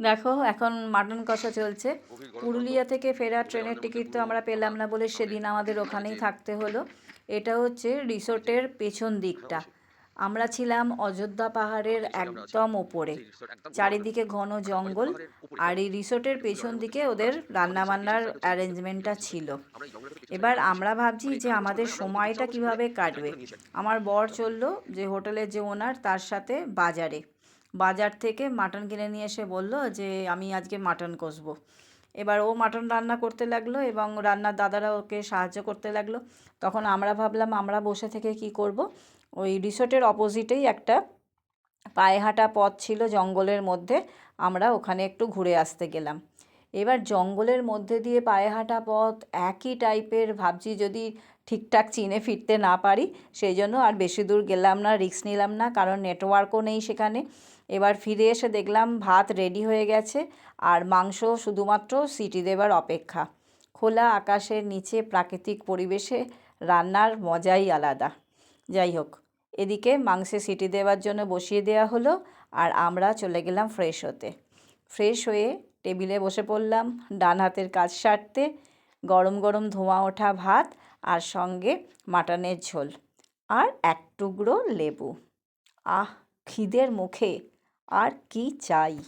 দেখো এখন মাটন কষা চলছে। পুরুলিয়া থেকে ফেরা ট্রেনের টিকিট তো আমরা পেলাম না বলে সেদিন আমাদের ওখানেই থাকতে হলো। এটা হচ্ছে রিসোর্টের পেছন দিকটা। আমরা ছিলাম অযোধ্যা পাহাড়ের একদম ওপরে চারিদিকে ঘন জঙ্গল। আর এই রিসোর্টের পেছন দিকে ওদের রান্নাবান্নার অ্যারেঞ্জমেন্টটা ছিল। এবার আমরা ভাবছি যে আমাদের সময়টা কীভাবে কাটবে? আমার বর চলল যে হোটেলের যে ওনার তার সাথে বাজারে। বাজার থেকে মাটন কিনে নিয়ে এসে বলল যে, আমি আজকে মাটন কষবো। এবার ও মাটন রান্না করতে লাগল এবং রান্নার দাদারা ওকে সাহায্য করতে লাগল। তখন আমরা ভাবলাম, আমরা বসে থেকে কি করব? ওই রিসোর্টের অপোজিটেই একটা পায়ে হাঁটা পথ ছিল জঙ্গলের মধ্যে। আমরা ওখানে একটু ঘুরে আসতে গেলাম। এবার জঙ্গলের মধ্যে দিয়ে পায়ে হাঁটা পথ একই টাইপের ভাবছি যদি ঠিকঠাক চিনে ফিরতে না পারি। সেই জন্য আর বেশি দূর গেলাম না, রিস্ক নিলাম না, কারণ নেটওয়ার্কও নেই সেখানে। এবার ফিরে এসে দেখলাম ভাত রেডি হয়ে গেছে আর মাংস শুধুমাত্র সিটি দেবার অপেক্ষা। খোলা আকাশের নিচে প্রাকৃতিক পরিবেশে রান্নার মজাই আলাদা। যাই হোক, এদিকে মাংসে সিটি দেওয়ার জন্য বসিয়ে দেওয়া হলো আর আমরা চলে গেলাম ফ্রেশ হতে। ফ্রেশ হয়ে টেবিলে বসে পড়লাম, ডান হাতের কাজ সারতে, গরম গরম ধোঁয়া ওঠা ভাত আর সঙ্গে মাটনের ঝোল আর এক টুকরো লেবু। আহ, খিদের মুখে, আর কি চাই?